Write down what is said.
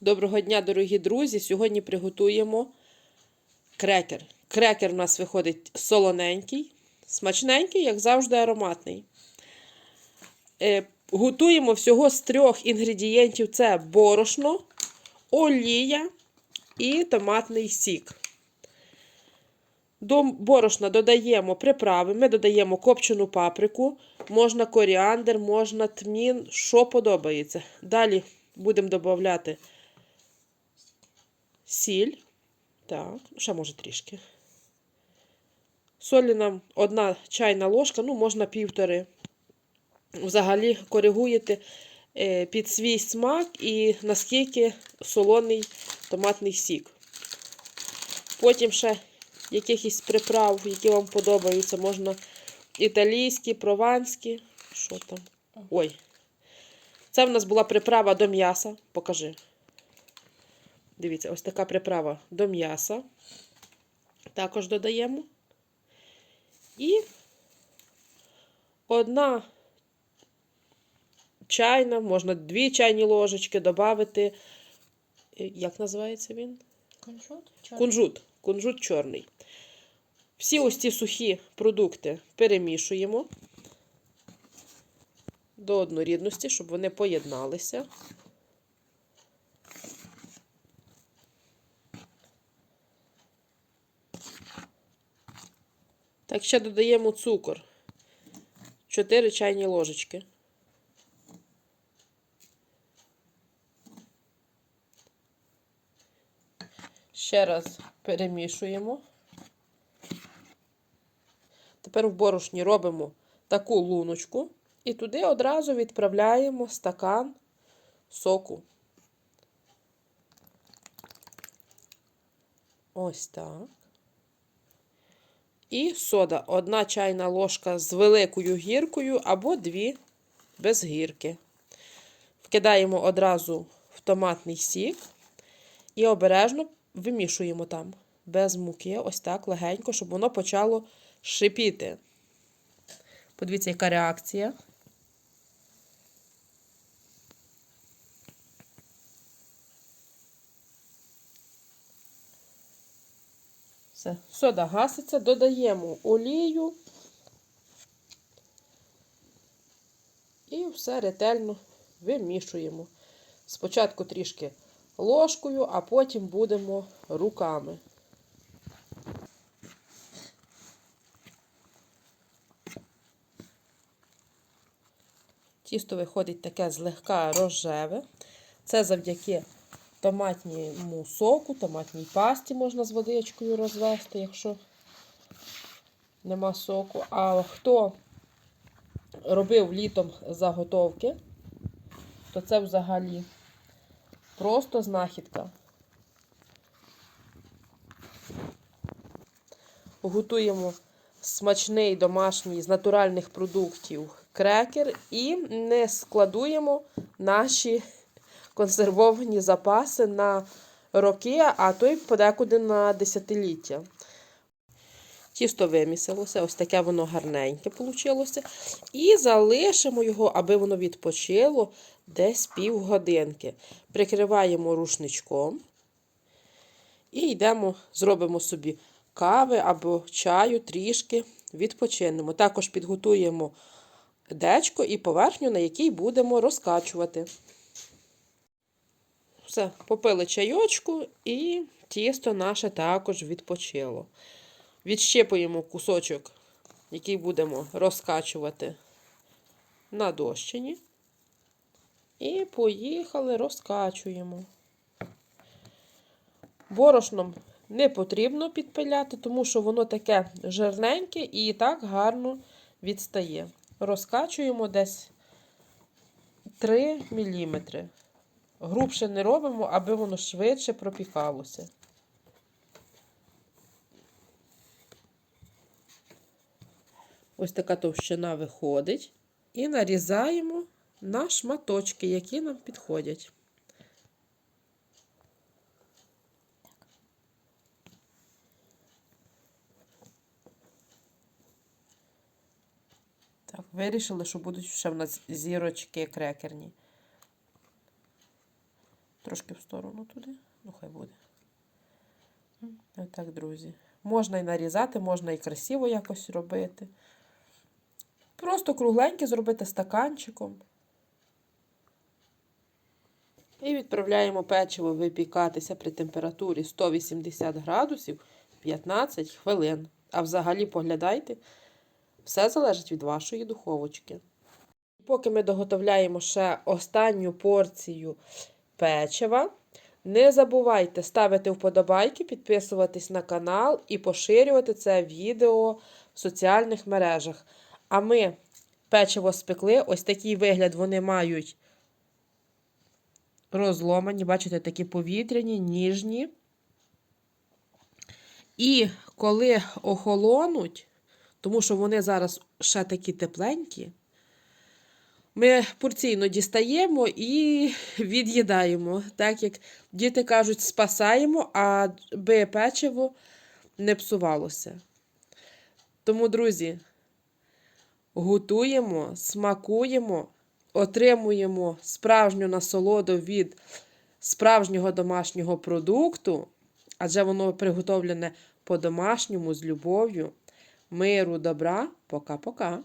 Доброго дня, дорогі друзі! Сьогодні приготуємо крекер. Крекер у нас виходить солоненький, смачненький, як завжди, ароматний. Е, готуємо всього з трьох інгредієнтів: це борошно, олія і томатний сік. До борошна додаємо приправи, ми додаємо копчену паприку, можна коріандр, можна тмін, що подобається. Далі будемо додавати сіль. Так, ну, ще може трішки. Солі нам одна чайна ложка, ну, можна півтори. Взагалі коригуєте е, під свій смак і наскільки солоний томатний сік. Потім ще якихось приправ, які вам подобаються. Можна італійські, прованські. Що там? Ой. Це в нас була приправа до м'яса. Покажи. Дивіться, ось така приправа до м'яса. Також додаємо. І одна чайна, можна дві чайні ложечки додати. Як називається він? Кунжут? Чорний. Кунжут. Кунжут чорний. Всі ось ці сухі продукти перемішуємо до однорідності, щоб вони поєдналися. Так, ще додаємо цукор. 4 чайні ложечки. Ще раз перемішуємо. Тепер в борошні робимо таку луночку і туди одразу відправляємо стакан соку. Ось так. І сода. Одна чайна ложка з великою гіркою або дві без гірки. Вкидаємо одразу в томатний сік і обережно вимішуємо там без муки, ось так легенько, щоб воно почало шипіти. Подивіться, яка реакція. Все, сода гаситься, додаємо олію і все ретельно вимішуємо. Спочатку трішки ложкою, а потім будемо руками. Тісто виходить таке злегка рожеве. Це завдяки томатному соку, томатній пасті можна з водичкою розвести, якщо нема соку. А хто робив літом заготовки, то це взагалі просто знахідка. Готуємо смачний домашній з натуральних продуктів крекер і не складуємо наші консервовані запаси на роки, а то й подекуди на десятиліття. Тісто вимісилося, ось таке воно гарненьке вийшло. І залишимо його, аби воно відпочило десь півгодинки. Прикриваємо рушничком і йдемо, зробимо собі кави або чаю, трішки відпочинемо. Також підготуємо дечко і поверхню, на якій будемо розкачувати. Все, попили чайочку і тісто наше також відпочило. Відщипуємо кусочок, який будемо розкачувати на дощині. І поїхали, розкачуємо. Борошном не потрібно підпиляти, тому що воно таке жирненьке і так гарно відстає. Розкачуємо десь 3 мм. Грубше не робимо, аби воно швидше пропікалося. Ось така товщина виходить. І нарізаємо на шматочки, які нам підходять. Вирішили, що будуть ще в нас зірочки крекерні. Трошки в сторону туди. Ну, хай буде. Ось так, друзі. Можна і нарізати, можна і красиво якось робити. Просто кругленьке зробити стаканчиком. І відправляємо печиво випікатися при температурі 180 градусів 15 хвилин. А взагалі, поглядайте, все залежить від вашої духовочки. Поки ми доготовляємо ще останню порцію печива, не забувайте ставити вподобайки, підписуватись на канал і поширювати це відео в соціальних мережах. А ми печиво спекли, ось такий вигляд вони мають розломані, бачите, такі повітряні, ніжні. І коли охолонуть, тому що вони зараз ще такі тепленькі, ми порційно дістаємо і від'їдаємо. Так як діти кажуть, спасаємо, аби печиво не псувалося. Тому, друзі, готуємо, смакуємо, отримуємо справжню насолоду від справжнього домашнього продукту, адже воно приготовлене по-домашньому з любов'ю. Миру, добра, пока-пока.